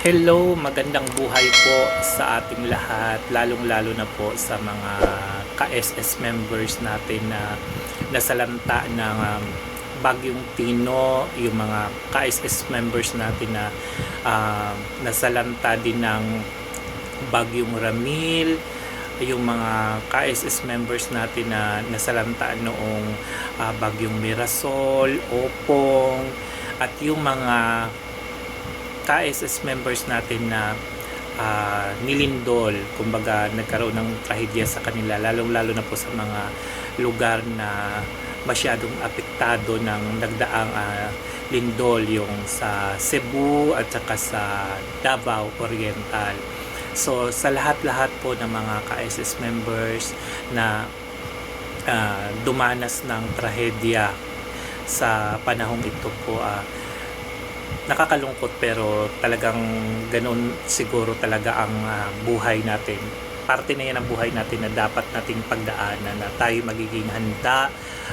Hello, magandang buhay po sa ating lahat, lalong-lalo na po sa mga ka-SS members natin na nasalanta ng um, Bagyong Tino, yung mga ka-SS members natin na um, nasalanta din ng Bagyong Ramil, yung mga ka-SS members natin na nasalanta noong ah, Bagyong Mirasol, Opong, at yung mga ka-SS members natin na ah, nilindol, kumbaga nagkaroon ng trahedya sa kanila, lalong-lalo na po sa mga lugar na masyadong apektado ng nagdaang ah, lindol yung sa Cebu at saka sa Davao Oriental. So sa lahat-lahat po ng mga ka-SS members na ah, dumanas ng trahedya sa panahong ito po ah, nakakalungkot pero talagang ganun siguro talaga ang ah, buhay natin. Parte na yan ang buhay natin na dapat nating pagdaanan na tayo magiging handa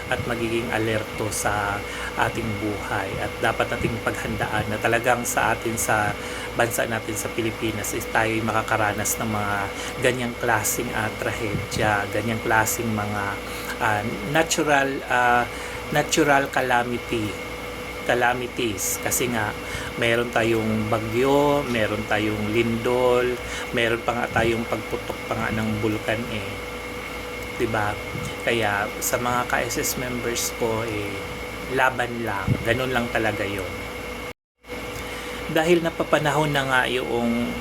at magiging alerto sa ating buhay at dapat nating paghandaan na talagang sa atin sa bansa natin sa Pilipinas is tayo makakaranas ng mga ganyang klasing ah, trahedya, ganyang klasing mga ah, natural ah, natural calamity calamities kasi nga meron tayong bagyo, meron tayong lindol, meron pa nga tayong pagputok pa nga ng bulkan eh. 'Di ba? Kaya sa mga ka-SS members ko eh laban lang, ganun lang talaga 'yon. Dahil napapanahon na nga yung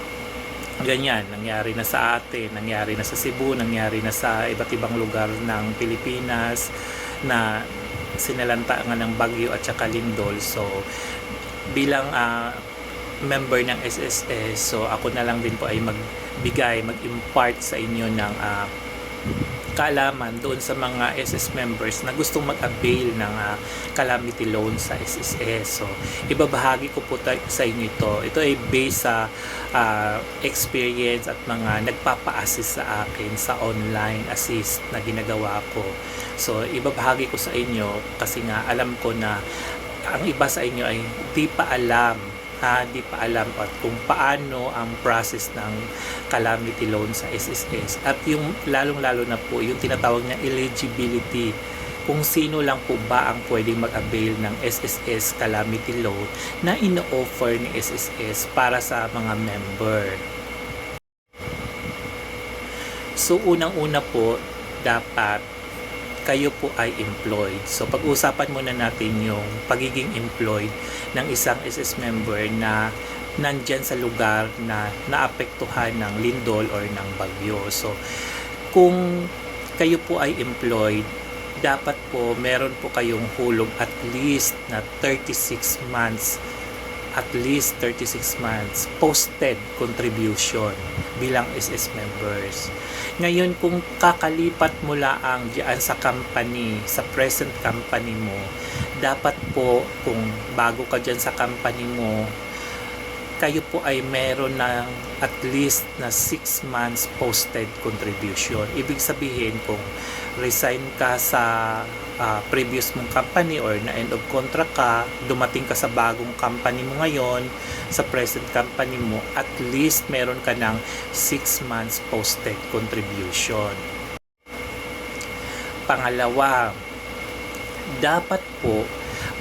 ganyan, nangyari na sa atin, nangyari na sa Cebu, nangyari na sa iba't ibang lugar ng Pilipinas na sinalanta nga ng bagyo at saka lindol. So, bilang ah, member ng SSS, so ako na lang din po ay magbigay, mag-impart sa inyo ng ah, kaalaman doon sa mga SS members na gustong mag-avail ng ah, calamity loan sa SSS. So, ibabahagi ko po tayo sa inyo ito. Ito ay based sa ah, experience at mga nagpapa-assist sa akin sa online assist na ginagawa ko. So, ibabahagi ko sa inyo kasi nga alam ko na ang iba sa inyo ay di pa alam ha, di pa alam at kung paano ang process ng calamity loan sa SSS at yung lalong-lalo na po yung tinatawag na eligibility kung sino lang po ba ang pwedeng mag-avail ng SSS calamity loan na ino-offer ni SSS para sa mga member. So unang-una po dapat kayo po ay employed. So pag-usapan muna natin yung pagiging employed ng isang SS member na nandyan sa lugar na naapektuhan ng lindol or ng bagyo. So kung kayo po ay employed, dapat po meron po kayong hulog at least na 36 months at least 36 months posted contribution bilang SS members. Ngayon, kung kakalipat mo lang diyan sa company, sa present company mo, dapat po kung bago ka dyan sa company mo, kayo po ay meron ng at least na 6 months posted contribution. Ibig sabihin kung resign ka sa ah, previous mong company or na end of contract ka, dumating ka sa bagong company mo ngayon, sa present company mo, at least meron ka ng 6 months posted contribution. Pangalawa, dapat po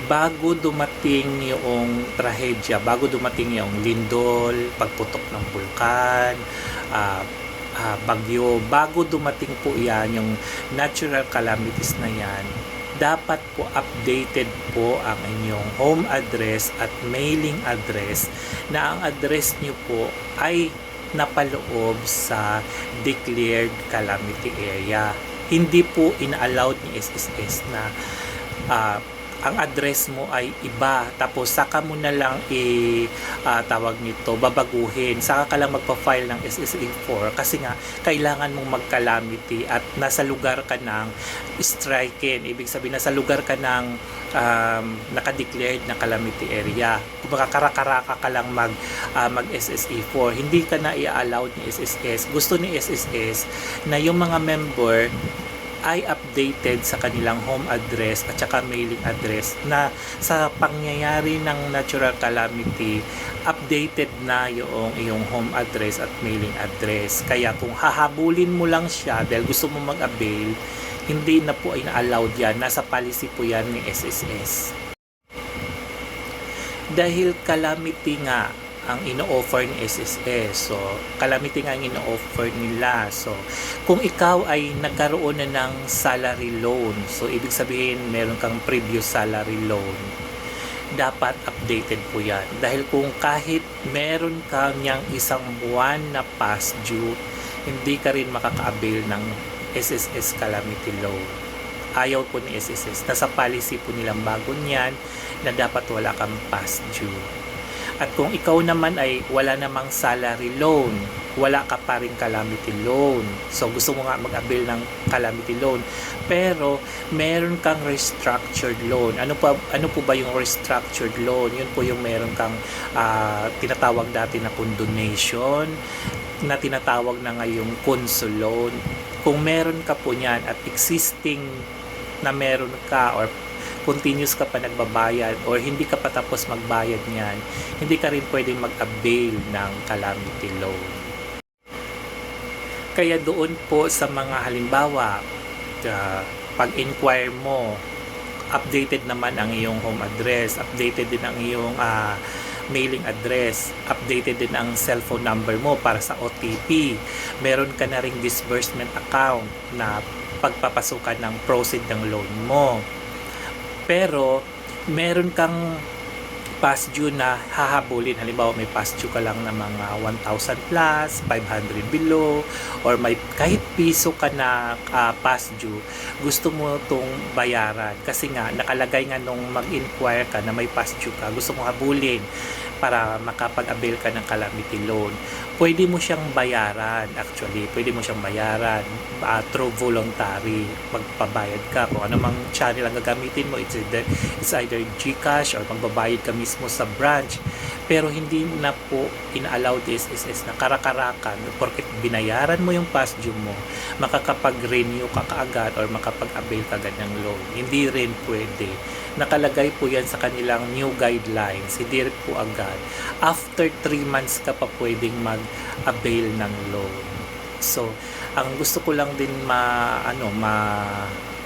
bago dumating yung trahedya, bago dumating yung lindol, pagputok ng bulkan, ah, ah, bagyo, bago dumating po yan, yung natural calamities na yan, dapat po updated po ang inyong home address at mailing address na ang address nyo po ay napaloob sa declared calamity area. Hindi po ina-allowed ni SSS na ah, ang address mo ay iba. Tapos saka mo na lang i ah, tawag nito babaguhin. Saka ka lang magpa-file ng SSA4 kasi nga kailangan mong mag-calamity at nasa lugar ka ng striken. Ibig sabihin nasa lugar ka ng um, nakadeclared na calamity area. Kumbaga karakaraka ka lang mag ah, mag SSA4 hindi ka na i-allowed ni SSS gusto ni SSS na yung mga member ay updated sa kanilang home address at saka mailing address na sa pangyayari ng natural calamity, updated na yung iyong home address at mailing address. Kaya kung hahabulin mo lang siya dahil gusto mo mag-avail, hindi na po ay na-allowed yan. Nasa policy po yan ni SSS. Dahil calamity nga ang ino-offer ni SSS. So, calamity nga ang ino-offer nila. So, kung ikaw ay nagkaroon na ng salary loan, so ibig sabihin meron kang previous salary loan, dapat updated po yan. Dahil kung kahit meron kang niyang isang buwan na past due, hindi ka rin makaka-avail ng SSS Calamity Loan. Ayaw po ni SSS. Nasa policy po nilang bago niyan na dapat wala kang past due. At kung ikaw naman ay wala namang salary loan, wala ka pa rin calamity loan. So gusto mo nga mag-avail ng calamity loan, pero meron kang restructured loan. Ano pa ano po ba yung restructured loan? Yun po yung meron kang ah, tinatawag dati na condonation, na tinatawag na ngayong console loan. Kung meron ka po niyan at existing na meron ka or continuous ka pa nagbabayad or hindi ka pa tapos magbayad niyan, hindi ka rin pwedeng mag-avail ng calamity loan. Kaya doon po sa mga halimbawa, uh, pag-inquire mo, updated naman ang iyong home address, updated din ang iyong ah, mailing address, updated din ang cellphone number mo para sa OTP. Meron ka na ring disbursement account na pagpapasukan ng proceed ng loan mo. Pero meron kang past due na hahabulin. Halimbawa, may past due ka lang na mga 1,000 plus, 500 below, or may kahit piso ka na ah, past due, gusto mo itong bayaran. Kasi nga, nakalagay nga nung mag-inquire ka na may past due ka, gusto mo habulin para makapag-avail ka ng calamity loan. Pwede mo siyang bayaran, actually. Pwede mo siyang bayaran ah, through voluntary. Magpabayad ka. Kung ano mang channel ang gagamitin mo, it's either, it's either Gcash or magbabayad ka mismo sa branch. Pero hindi na po ina-allow this SSS na karakarakan porket binayaran mo yung past due mo, makakapag-renew ka kaagad or makapag-avail ka agad ng loan. Hindi rin pwede. Nakalagay po yan sa kanilang new guidelines. Hindi rin po agad. After 3 months ka pa pwedeng mag-avail ng loan. So, ang gusto ko lang din ma ano ma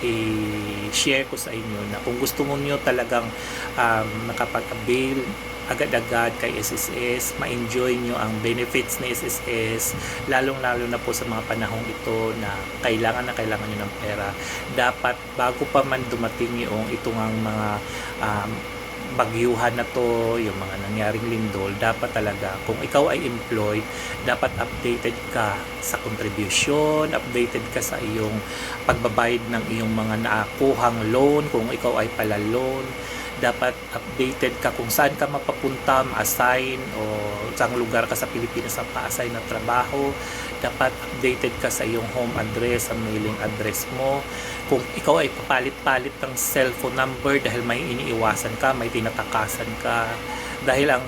i-share ko sa inyo na kung gusto mo nyo talagang um, makapag-avail agad-agad kay SSS, ma-enjoy nyo ang benefits ni SSS, lalong-lalo na po sa mga panahong ito na kailangan na kailangan nyo ng pera. Dapat bago pa man dumating yung itong mga um, bagyuhan na to, yung mga nangyaring lindol, dapat talaga, kung ikaw ay employed, dapat updated ka sa contribution, updated ka sa iyong pagbabayad ng iyong mga naakuhang loan, kung ikaw ay pala loan, dapat updated ka kung saan ka mapapunta, ma-assign o saang lugar ka sa Pilipinas ang pa-assign na trabaho. Dapat updated ka sa iyong home address, sa mailing address mo. Kung ikaw ay papalit-palit ng cellphone number dahil may iniiwasan ka, may tinatakasan ka. Dahil ang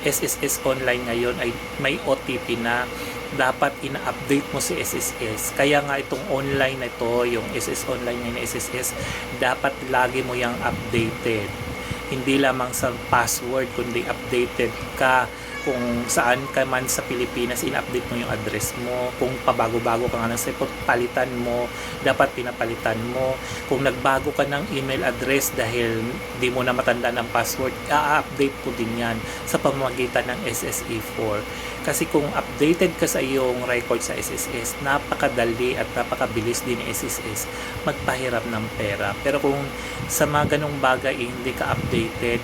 SSS online ngayon ay may OTP na dapat ina-update mo si SSS. Kaya nga itong online na ito, yung SS online na SSS, dapat lagi mo yung updated hindi lamang sa password kundi updated ka kung saan ka man sa Pilipinas in-update mo yung address mo kung pabago-bago ka nga ng cellphone palitan mo dapat pinapalitan mo. Kung nagbago ka ng email address dahil di mo na matanda ng password i-update po din yan sa pamamagitan ng SSE4 kasi kung updated ka sa iyong record sa SSS napakadali at napakabilis din ni SSS magpahiram ng pera. Pero kung sa mga ganong bagay hindi ka updated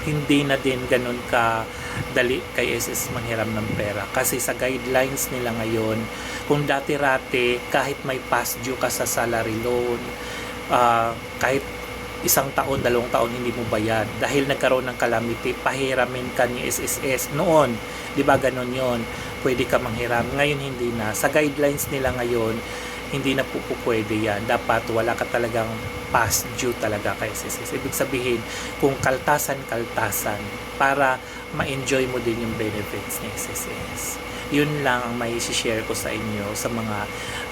hindi na din ganun ka dali kay SS manghiram ng pera. Kasi sa guidelines nila ngayon kung dati-rate kahit may past due ka sa salary loan ah, kahit isang taon, dalawang taon hindi mo bayad. Dahil nagkaroon ng calamity, pahiramin ka ni SSS noon, di ba ganon yon pwede ka manghiram, ngayon hindi na. Sa guidelines nila ngayon hindi na po, po pwede yan. Dapat wala ka talagang past due talaga kay SSS ibig sabihin kung kaltasan kaltasan para ma-enjoy mo din yung benefits ni SSS yun lang ang may share ko sa inyo sa mga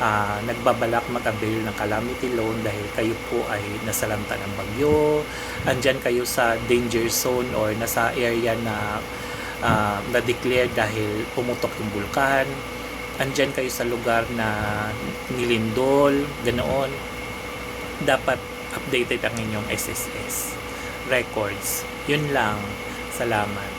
ah, nagbabalak mag-avail ng calamity loan dahil kayo po ay nasalanta ng bagyo, andyan kayo sa danger zone or nasa area na ah, na-declare dahil pumutok yung bulkan. Andyan kayo sa lugar na nilindol, ganoon. Dapat updated ang inyong SSS records. Yun lang. Salamat.